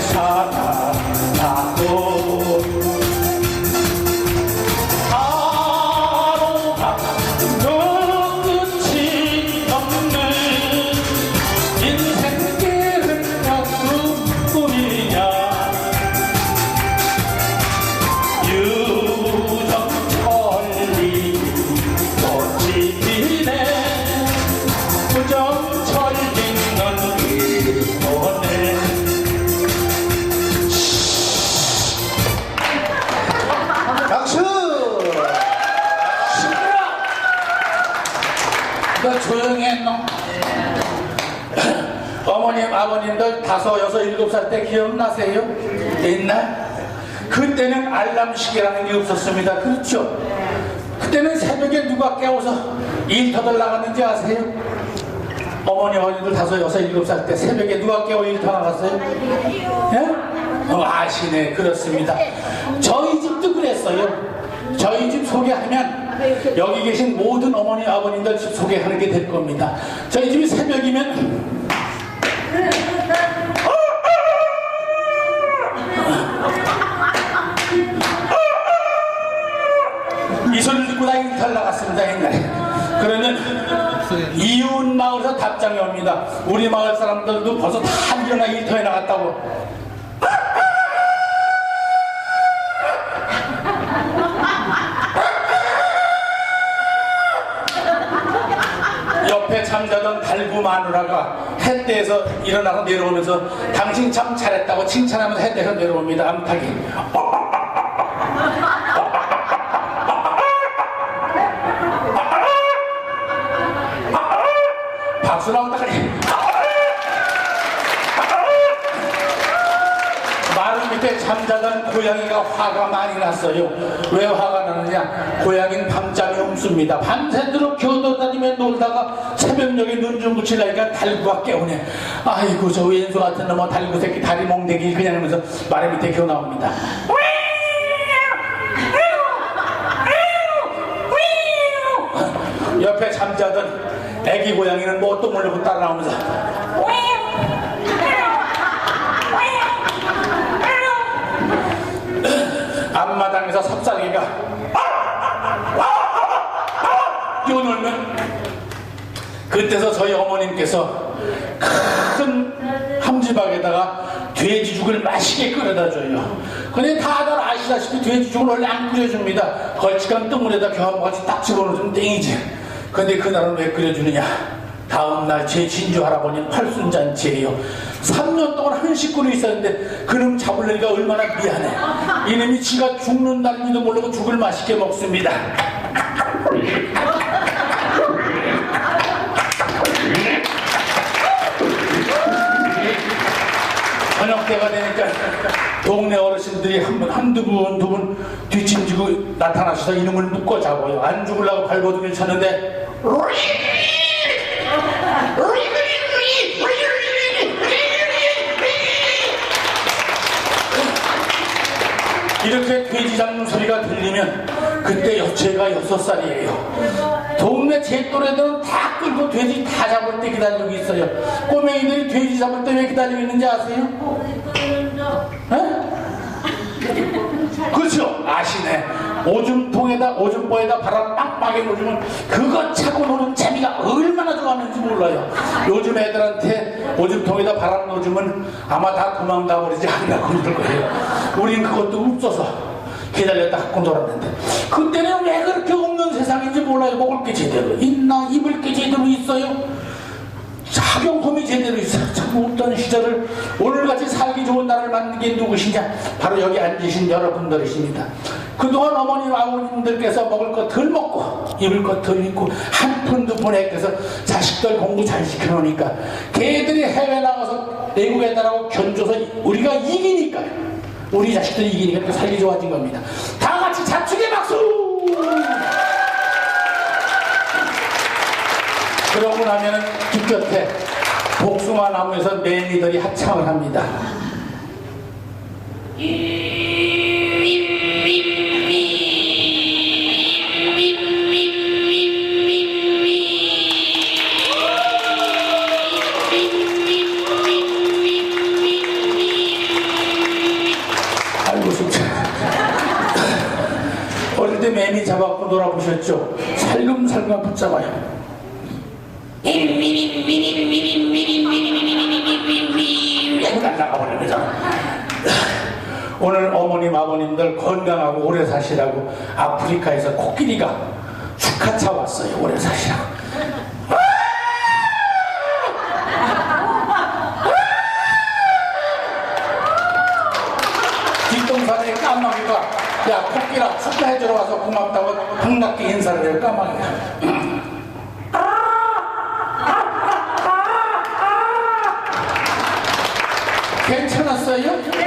Shara, Shara. 어머님, 아버님들 다섯, 여섯, 일곱 살 때 기억나세요? 옛날? 그때는 알람시계라는 게 없었습니다. 그렇죠? 그때는 새벽에 누가 깨워서 일터들 나갔는지 아세요? 어머니, 어머니들 다섯, 여섯, 일곱 살 때 새벽에 누가 깨워 일터 나갔어요? 예? 어, 아시네. 그렇습니다. 저희 집도 그랬어요. 저희 집 소개하면 여기 계신 모든 어머니, 아버님들 집 소개하는 게 될 겁니다. 저희 집이 새벽이면 이 소리를 듣고 나 일탈 나갔습니다 옛날에. 그러면 이웃 마을에서 답장이 옵니다. 우리 마을 사람들도 벌써 다 일어나 일터에 나갔다고. 옆에 잠자던 달구 마누라가 햇대에서 일어나서 내려오면서 당신 참 잘했다고 칭찬하면서 햇대에서 내려옵니다 암탉이 박수 나온다 그래. 밑에 잠자던 고양이가 화가 많이 났어요. 왜 화가 나느냐? 고양이는 밤잠이 없습니다. 밤새도록 겨우다니며 놀다가 새벽녘에 눈 좀 붙이려니까 달구가 깨우네. 아이고 저 왼수 같은 놈의 달구 새끼 다리 몽댕이 그냥 하면서 마루 밑에 겨우 나옵니다. 옆에 잠자던 애기 고양이는 뭐또 몰려고 따라 나오면서 앞마당에서 삽살개가 뛰어놀면 그때서 저희 어머님께서 큰 함지박에다가 돼지죽을 맛있게 끓여다 줘요. 근데 다들 아시다시피 돼지죽은 원래 안 끓여줍니다. 걸쭉한 뜨물에다 겨우같이 딱 집어넣으면 땡이지. 근데 그날은 왜 끓여주느냐? 다음날 제 진주 할아버지는 팔순잔치예요. 3년 동안 한 식구로 있었는데 그놈 잡으려니까 얼마나 미안해. 이놈이 지가 죽는 날인지도 모르고 죽을 맛있게 먹습니다. 저녁 때가 되니까 동네 어르신들이 한 분, 한두 분, 두분 뒷짐지고 나타나셔서 이놈을 묶어 잡아요. 안 죽으려고 발버둥을 쳤는데 이렇게 돼지 잡는 소리가 들리면 그때 여- 제가 여섯 살이에요. 동네 제 또래들은 다 끌고 돼지 다 잡을 때 기다리고 있어요. 꼬맹이들이 돼지 잡을 때 왜 기다리고 있는지 아세요? 에? 그렇죠. 아시네. 오줌통에다 오줌보에다 바람 빡빡이 놓으면 그거 차고 노는 재미가 얼마나 좋아하는지 몰라요. 요즘 애들한테 오줌통에다 바람 놓으면 아마 다 도망가 버리지 않으려고 그럴 거예요. 우린 그것도 없어서 기다렸다 갖고 놀았는데 그때는 왜 그렇게 없는 세상인지 몰라요. 먹을 게 제대로 있나 입을 게 제대로 있어요. 학용품이 제대로 있어요. 참 없던 시절을 오늘같이 살기 좋은 날을 만든 게 누구시냐? 바로 여기 앉으신 여러분들이십니다. 그동안 어머님, 아버님들께서 먹을 것 덜 먹고 입을 것 덜 입고 한 푼 두 푼 해서 자식들 공부 잘 시켜놓으니까 걔들이 해외 나가서 외국 애들하고 견줘서 우리가 이기니까 우리 자식들이 이기니까 또 살기 좋아진 겁니다. 다 같이 자축의 박수! 그러고 나면은 뒷곁에 복숭아 나무에서 매니들이 합창을 합니다. 어릴 때 매니 잡았고 놀아보셨죠? 살금살금 붙잡아요. 이러고 날아가버리는 거잖아. 오늘 어머님 아버님들 건강하고 오래 사시라고 아프리카에서 코끼리가 축하차 왔어요 오래 사시라고 뒷동산에 까마귀가 야 코끼라 축하해주러 와서 고맙다고 반갑게 인사를 해요 까마귀가 встаем.